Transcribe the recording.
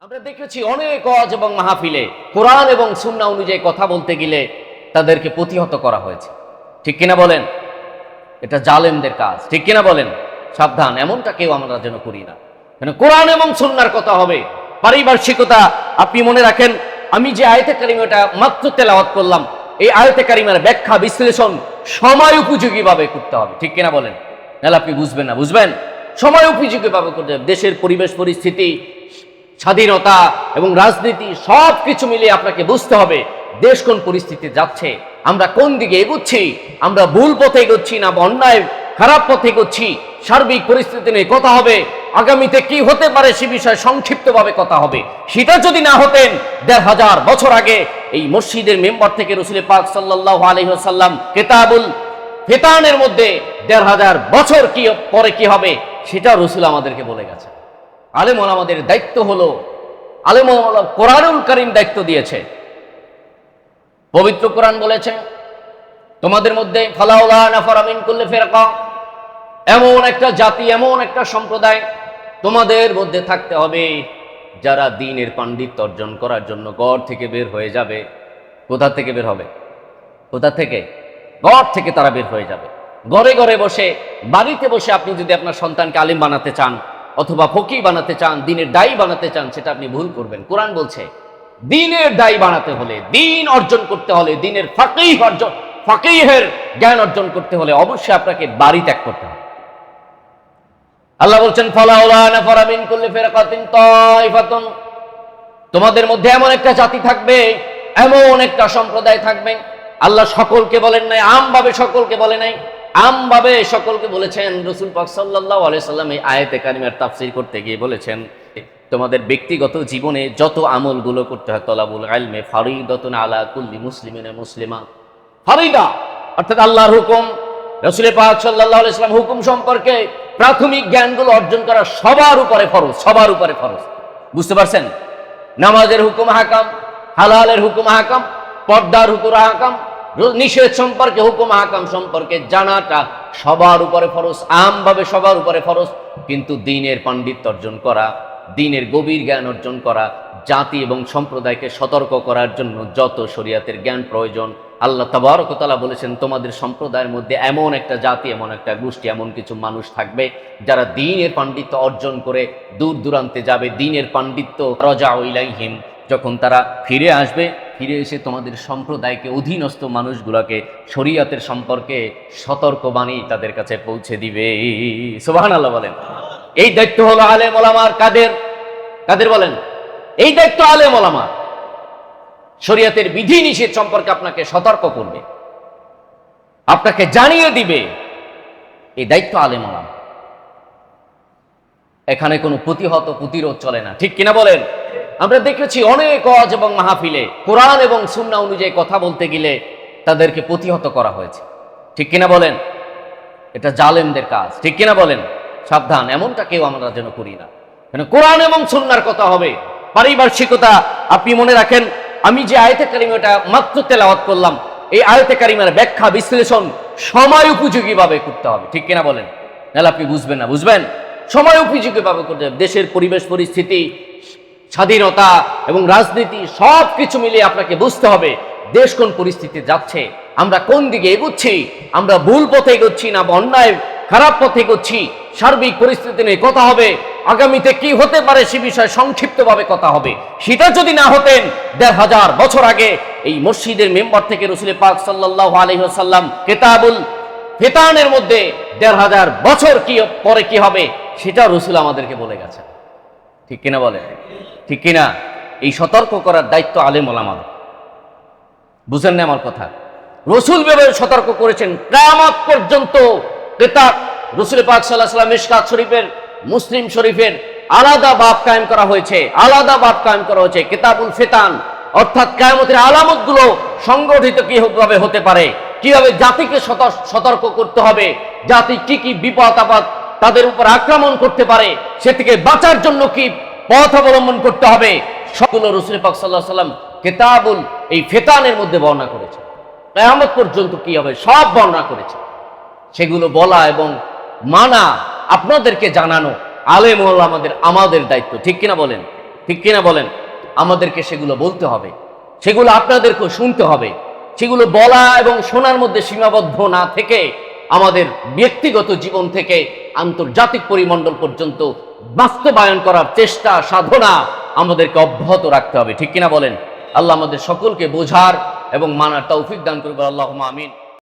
আমরা দেখেছি অনেক ওয়াজ এবং মাহফিলে কোরআন এবং সুন্না অনুযায়ী কথা বলতে গেলে তাদেরকে প্রতিহত করা হয়েছে। ঠিক কিনা বলেন? এটা জালেমদের কাজ। ঠিক কিনা বলেন? সাবধান, এমনটা কেউ আমরা যেন করি না। কেন কোরআন এবং সুন্নার কথা হবে। পারিপার্শ্বিকতা, আপনি মনে রাখেন, আমি যে আয়তে কারিমাটা মাত্র তেলাওয়াত করলাম, এই আয়তে কারিমার ব্যাখ্যা, বিশ্লেষণ সময় উপযোগী ভাবে করতে হবে। ঠিক কিনা বলেন? নাহলে আপনি বুঝবেন না। বুঝবেন? সময় উপযোগী ভাবে করতে হবে। দেশের পরিবেশ, পরিস্থিতি স্বাধীনতা এবং রাজনীতি সব কিছু মিলিয়ে আপনাকে বুঝতে হবে দেশ কোন পরিস্থিতি যাচ্ছে। আমরা কোন দিকে এগোচ্ছি? আমরা ভুল পথে এগোচ্ছি না অন্যায়, খারাপ পথে এগোচ্ছি? সার্বিক পরিস্থিতি নিয়ে কথা হবে। আগামীতে কি হতে পারে সে বিষয়ে সংক্ষিপ্তভাবে কথা হবে। সেটা যদি না হতেন, দেড় হাজার বছর আগে এই মসজিদের মেম্বার থেকে রসুল পাক সাল্লাহ আলহিহাল্লাম কেতাবুল ফেতানের মধ্যে দেড় হাজার বছর কি, পরে কি হবে, সেটা রসুল আমাদেরকে বলে গেছে আলেম আমাদের দায়িত্ব হলো আলেম কোরআনুল করিম দায়িত্ব দিয়েছে। পবিত্র কোরআন বলেছে, তোমাদের মধ্যে ফালাউলা নাফারামিন করলে ফেরকা, এমন একটা জাতি, এমন একটা সম্প্রদায় তোমাদের মধ্যে থাকতে হবে, যারা দিনের পাণ্ডিত্য অর্জন করার জন্য গড় থেকে বের হয়ে যাবে। কোথা থেকে বের হবে? কোথা থেকে? গড় থেকে তারা বের হয়ে যাবে। ঘরে ঘরে বসে, বাড়িতে বসে আপনি যদি আপনার সন্তানকে আলিম বানাতে চান অথবা ফকি বানাতে চান, দিনের দায়ী বানাতে চান, সেটা আপনি ভুল করবেন। কোরআন বলছে, দিনের দায়ী বানাতে হলে, দিন অর্জন করতে হলে, দিনের ফাঁকেই অর্জন ফাঁকেইহের জ্ঞান অর্জন করতে হলে অবশ্যই আপনাকে বাড়ি ত্যাগ করতে হবে। আল্লাহ বলছেন ফলাউলানা করলে ফেরাকাতিন তাইফাতুন। তোমাদের মধ্যে এমন একটা জাতি থাকবে, এমন একটা সম্প্রদায় থাকবে, আল্লাহ সকলকে বলেন নাই, আমভাবে সকলকে বলে নাই। আমভাবে সকলকে বলেছেন, রসুল পাক সাল্লাহ আলাইসাল্লাম এই আয়াতে কারিমের তাফসির করতে গিয়ে বলেছেন, তোমাদের ব্যক্তিগত জীবনে যত আমলগুলো করতে হয়, তলাবুল আলমে ফারিদতুন আলা কুল্লি মুসলিমিনে মুসলিমা। ফারিদা অর্থাৎ আল্লাহর হুকুম রসুল পাক সাল্লাহ আলাইসলাম হুকুম সম্পর্কে প্রাথমিক জ্ঞানগুলো অর্জন করা সবার উপরে ফরজ, সবার উপরে ফরজ। বুঝতে পারছেন? নামাজের হুকুম হাকাম, হালালের হুকুম হাকাম, পর্দার হুকুম হাকাম নিষেধ সম্পর্কে, হুকুম হাকাম সম্পর্কে জানাটা সবার উপরে ফরজ, আমভাবে সবার উপরে ফরজ, কিন্তু দিনের পাণ্ডিত্য অর্জন করা, দিনের গভীর জ্ঞান অর্জন করা, জাতি এবং সম্প্রদায়কে সতর্ক করার জন্য যত শরিয়াতের জ্ঞান প্রয়োজন, আল্লাহ তাবারকতলা বলেছেন, তোমাদের সম্প্রদায়ের মধ্যে এমন একটা জাতি, এমন একটা গোষ্ঠী, এমন কিছু মানুষ থাকবে যারা দিনের পাণ্ডিত্য অর্জন করে দূর দূরান্তে যাবে। দিনের পাণ্ডিত্য রজা ইলাইহিম, যখন তারা ফিরে আসবে ফিরে এসে তোমাদের সম্প্রদায়কে অধীনস্থ মানুষগুলোকে শরিয়াতের সম্পর্কে সতর্ক বাণী তাদের কাছে পৌঁছে দিবে। সোহান আল্লাহ বলেন। এই দায়িত্ব হলো আলেম ওলামার কাদের? কাদের বলেন? এই দায়িত্ব আলেম ওলামার শরিয়াতের বিধি নিষেধ সম্পর্কে আপনাকে সতর্ক করবে। আপনাকে জানিয়ে দিবে, এই দায়িত্ব আলেম ওলামা। এখানে কোনো প্রতিহত, প্রতিরোধ চলে না। ঠিক কিনা বলেন? আমরা দেখেছি অনেক অজ এবং মাহফিলে, কোরআন এবং সুন্না অনুযায়ী কথা বলতে গেলে তাদেরকে প্রতিহত করা হয়েছে। ঠিক কিনা বলেন? এটা জালেমদের কাজ। ঠিক কিনা বলেন? সাবধান, এমনটা কেউ আমরা যেন করি না। কেন কোরআন এবং সুন্নার কথা হবে। পারিপার্শ্বিকতা, আপনি মনে রাখেন, আমি যে আয়তে কারিমাটা মাত্র তেলাওয়াত করলাম, এই আয়তে কারিমার ব্যাখ্যা, বিশ্লেষণ সময় উপযোগী ভাবে করতে হবে। ঠিক কিনা বলেন? নাহলে আপনি বুঝবেন না, বুঝবেন? সময় উপযোগী ভাবে করতে হবে। দেশের পরিবেশ, পরিস্থিতি স্বাধীনতা এবং রাজনীতি সব কিছু মিলিয়ে আপনাকে বুঝতে হবে দেশ কোন পরিস্থিতি যাচ্ছে। আমরা কোন দিকে এগোচ্ছি? আমরা ভুল পথে এগোচ্ছি না অন্যায়, খারাপ পথে এগোচ্ছি? সার্বিক পরিস্থিতি নিয়ে কথা হবে। আগামীতে কি হতে পারে সে বিষয়ে সংক্ষিপ্তভাবে কথা হবে। সেটা যদি না হতেন, দেড় হাজার বছর আগে এই মসজিদের মেম্বার থেকে রসুল পাক সাল্লাহ আলহিহাল্লাম কেতাবুল ফেতানের মধ্যে দেড় হাজার বছর কি পরে কি হবে, সেটা রসুল আমাদেরকে বলে গেছে ঠিক কিনা বলে ঠিক কিনা? এই সতর্ক করার দায়িত্ব আলেম ওলামার বুঝেন না আমার কথা? রসুল বেবের সতর্ক করেছেন কামাত পর্যন্ত কেতাব রসুল পাক সাল্লাহ সাল্লাম শরীফের, মুসলিম শরীফের আলাদা বাপ কায়েম করা হয়েছে, আলাদা বাপ কায়েম করা হয়েছে, কেতাবুল ফেতান। অর্থাৎ কায়ামতের আলামতগুলো সংগঠিত কীভাবে হতে পারে, কীভাবে জাতিকে সতর্ক করতে হবে, জাতি কি কি বিপদ আপদ তাদের উপর আক্রমণ করতে পারে সে থেকে বাঁচার জন্য কি পথ অবলম্বন করতে হবে? সবগুলো রসুল পাক সাল্লাহ সাল্লাম কেতাবুল, এই ফেতানের মধ্যে বর্ণনা করেছে কেয়ামত পর্যন্ত কি হবে? সব বর্ণনা করেছে সেগুলো বলা এবং মানা আপনাদেরকে জানানো আলেম হল আমাদের আমাদের দায়িত্ব। ঠিক কিনা বলেন? ঠিক কিনা বলেন? আমাদেরকে সেগুলো বলতে হবে। সেগুলো আপনাদেরকেও শুনতে হবে। সেগুলো বলা এবং শোনার মধ্যে সীমাবদ্ধ না থেকে আমাদের ব্যক্তিগত জীবন থেকে আন্তর্জাতিক পরিমণ্ডল পর্যন্ত বাস্তবায়ন করার চেষ্টা, সাধনা আমাদেরকে অব্যাহত রাখতে হবে। ঠিক কিনা বলেন? আল্লাহ আমাদের সকলকে বোঝার এবং মানার তৌফিক দান করবে আল্লাহ আমিন।